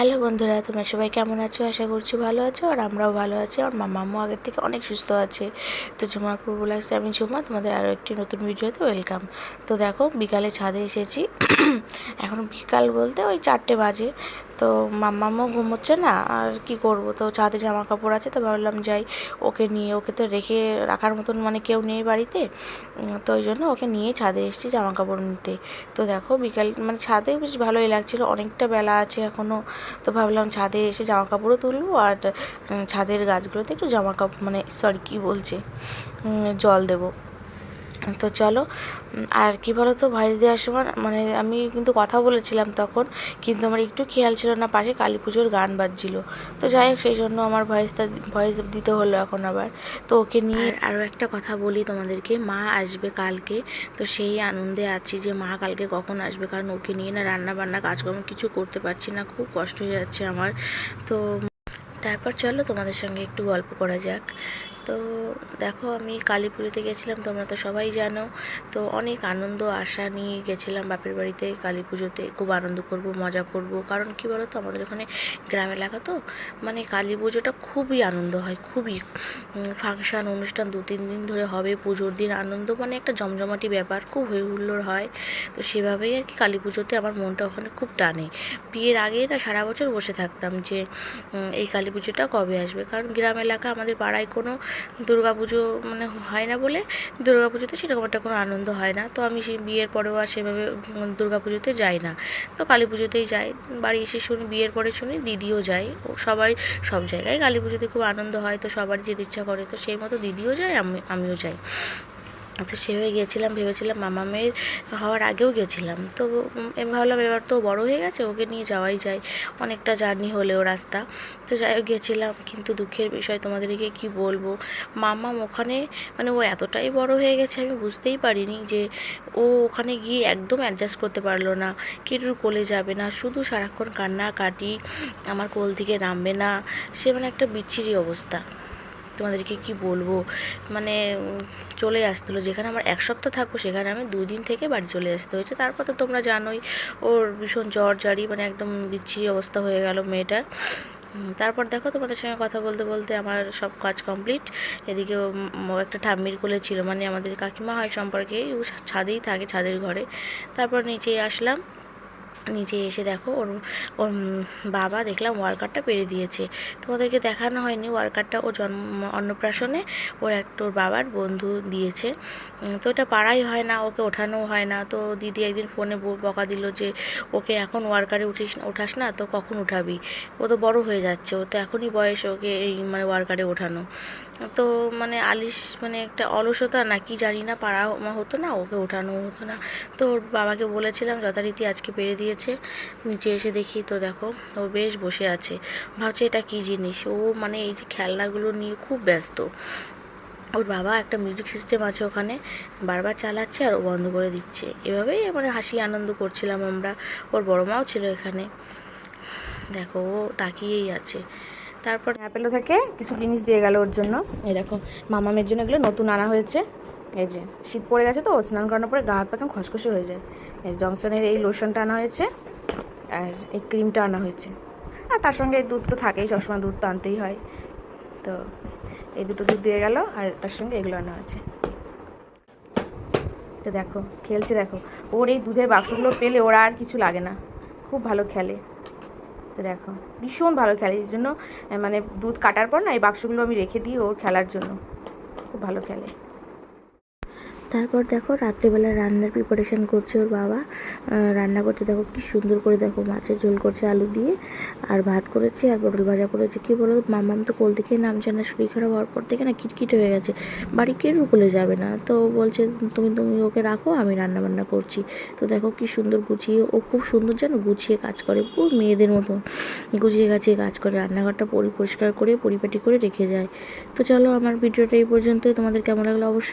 Hello বন্ধুরা, তোমরা সবাই কেমন আছো? আশা করছি ভালো আছো, আর আমরাও ভালো আছি। আর মামাম্মু আগের থেকে অনেক সুস্থ আছে। তো ঝুমারপুর বলাক্সে আমি ঝুমা, তোমাদের আরও একটি নতুন ভিডিওতে ওয়েলকাম। তো দেখো, বিকালে ছাদে এসেছি। এখন বিকাল বলতে ওই চারটে বাজে। তো মাম্মামও ঘুমোচ্ছে না, আর কি করব? তো ছাদে জামা কাপড় আছে, তো ভাবলাম যাই, ওকে নিয়ে, ওকে তো রেখে রাখার মতন মানে কেউ নেই বাড়িতে। তো ওই জন্য ওকে নিয়ে ছাদে এসেছি জামা কাপড় নিতে। তো দেখো, বিকাল মানে ছাদে বেশ ভালোই লাগছিল, অনেকটা বেলা আছে এখনও তো ভাবলাম ছাদে এসে জামা কাপড়ও তুলবো আর ছাদের গাছগুলোতে একটু জামা কাপড় মানে সরি কী বলছে? জল দেবো। তো চলো আর কি বলো তো ভয়েস দেওয়ার সময় মানে আমি কিন্তু কথা বলেছিলাম তখন, কিন্তু আমার একটু খেয়াল ছিল না, পাশে কালী পুজোর গান বাজছিল। তো যাই হোক, সেই জন্য আমার ভয়েসটা ভয়েস দিতে হলো এখন আবার। তো ওকে নিয়ে আরও একটা কথা বলি তোমাদেরকে, মা আসবে কালকে, তো সেই আনন্দে আছি যে মা কালকে কখন আসবে, কারণ ওকে নিয়ে না রান্না বান্না কাজকর্ম কিছু করতে পারছি না, খুব কষ্ট হয়ে যাচ্ছে আমার। তো, তারপর চলো তোমাদের সঙ্গে একটু গল্প করা যাক। তো দেখো আমি কালী পুজোতে গেছিলাম, তোমরা তো সবাই জানো। তো অনেক আনন্দ, আশা নিয়ে গেছিলাম বাপের বাড়িতে কালী পুজোতে খুব আনন্দ করব, মজা করব। কারণ কি বলো তো আমাদের ওখানে গ্রাম এলাকা তো মানে কালী পুজোটা খুবই আনন্দ হয়, খুবই। ফাংশান, অনুষ্ঠান দু, তিন দিন ধরে হবে, পুজোর দিন। আনন্দ মানে একটা জমজমাটি ব্যাপার, খুব হই হুল্লোড় হয়। তো সেভাবেই আর কি কালী পুজোতে আমার মনটা ওখানে খুব টানে। বিয়ের আগেই না সারা বছর বসে থাকতাম যে এই কালী পুজোটা কবে আসবে? কারণ গ্রাম এলাকা আমাদের পাড়ায় কোনো পুজো মানে হয় না বলে দুর্গা পুজোতে সেরকম একটা কোনো আনন্দ হয় না। তো আমি সেই বিয়ের পরেও আর সেভাবে দুর্গা পুজোতে যাই না। তো কালী পুজোতেই যাই। বাড়ি এসে শুনি, বিয়ের পরে শুনি, দিদিও যায়। ও সবাই, সব জায়গায় কালী পুজোতে খুব আনন্দ হয়। তো সবারই যেতে ইচ্ছা করে। তো সেই মতো দিদিও যায়, আমি, আমিও যাই। তো সেভাবে গিয়েছিলাম, ভেবেছিলাম মামা মেয়ের হওয়ার আগেও গেছিলাম তো ভাবলাম এবার তো বড় হয়ে গেছে, ওকে নিয়ে যাওয়াই যায়। অনেকটা জার্নি হলেও রাস্তা। তো যাই হোক গেছিলাম কিন্তু দুঃখের বিষয়, তোমাদেরকে কি বলব? মাম্মাম ওখানে মানে ও এতটাই বড় হয়ে গেছে, আমি বুঝতেই পারিনি যে ও ওখানে গিয়ে একদম অ্যাডজাস্ট করতে পারল না। কেটুর কোলে যাবে না? শুধু সারাক্ষণ কান্না কাটি আমার কোল থেকে নামবে না। সে মানে একটা বিচ্ছিরি অবস্থা। তোমাদেরকে কি বলব? মানে চলে আসছিল। যেখানে আমার এক সপ্তাহ থাকব, সেখানে আমি দুই দিন থেকে বাড়ি চলে আসতে হয়েছে। তারপর তো তোমরা জানোই, ওর ভীষণ জ্বর জারি মানে একদম বিচ্ছিরি অবস্থা হয়ে গেল মেয়েটার। তারপর দেখো তোমাদের সঙ্গে কথা বলতে বলতে আমার সব কাজ কমপ্লিট। এদিকে একটা ঠাম্মির কোলে ছিল। মানে আমাদের কাকিমা হয় সম্পর্কে ও ছাদেই থাকে, ছাদের ঘরে। তারপর নিচে আসলাম। নিচে এসে দেখো, ওর ওর বাবা দেখলাম ওয়ার্কারটা পেরে দিয়েছে। তোমাদেরকে দেখানো হয়নি ওয়ার্কারটা, ও জন্ম, অন্নপ্রাশনে ওর একটা ওর বাবার বন্ধু দিয়েছে। তো ওটা পাড়াই হয় না, ওকে ওঠানোও হয় না। তো দিদি একদিন ফোনে বকা দিল যে, ওকে এখন ওয়ার্কারে উঠিস, ওঠাস না, তো কখন উঠাবি? ও তো বড় হয়ে যাচ্ছে, ও তো এখনই বয়স ওকে এই মানে ওয়ার্কারে ওঠানো। তো মানে আলিশ মানে একটা অলসতা না, কি জানি না পাড়া হতো না, ওকে ওঠানো হতো না। তো ওর বাবাকে বলেছিলাম, যথারীতি আজকে পেরে দিয়েছে। নিচে এসে দেখি তো দেখো, ও বেশ বসে আছে। ভাবছে এটা কী জিনিস? ও মানে এই যে খেলনাগুলো নিয়ে খুব ব্যস্ত। ওর বাবা একটা মিউজিক সিস্টেম আছে ওখানে, বারবার চালাচ্ছে আর ও বন্ধ করে দিচ্ছে। এভাবেই মানে হাসি আনন্দ করছিলাম আমরা। ওর বড় মাও ছিল এখানে। দেখো, ও তাকিয়েই আছে। তারপর অ্যাপেলো থেকে কিছু জিনিস দিয়ে গেল ওর জন্য। এই দেখো, মামামের জন্য এগুলো নতুন আনা হয়েছে। এই যে, শীত পড়ে গেছে তো, স্নান করানোর পরে গা হাত পা কেমন খসখসে হয়ে যায়। এই জনসনের এই লোশনটা আনা হয়েছে, আর এই ক্রিমটা আনা হয়েছে। আর তার সঙ্গে দুধ তো থাকেই, সবসময় দুধ তো আনতেই হয়। তো এই দুটো দুধ দিয়ে গেল, আর তার সঙ্গে এগুলো আনা হয়েছে। তো দেখো, খেলছে দেখো। ওর এই দুধের বাক্সগুলো পেলে ওরা আর কিছু লাগে না। খুব ভালো খেলে। তো দেখো, ভীষণ ভালো খেলে। এই জন্য মানে দুধ কাটার পর না, এই বাক্সগুলো আমি রেখে দিই ওর খেলার জন্য। খুব ভালো খেলে। তারপর দেখো রাত্রেবেলা রান্নার প্রিপারেশন করছে ওর বাবা। রান্না করছে, দেখো কি সুন্দর করে দেখো মাছের ঝোল করছে আলু দিয়ে, আর ভাত করেছে, আর পটল ভাজা করেছে। কি বলো মামাম তো কোল থেকে নামছে না, শরীর খারাপ হওয়ার পর থেকে না কিটকিট হয়ে গেছে। বাড়ি কেউ কোলে যাবে না। তো বলছে, তুমি তুমি ওকে রাখো, আমি রান্না বান্না করছি। তো দেখো কি সুন্দর গুছিয়ে, ও খুব সুন্দর যেন গুছিয়ে কাজ করে, পুরো মেয়েদের মতো। গুছিয়ে গাছিয়ে কাজ করে, রান্নাঘরটা পরি পরিষ্কার করে, পরিপাটি করে রেখে যায়। তো চলো, আমার ভিডিওটা এই পর্যন্তই। তোমাদের কেমন লাগল অবশ্যই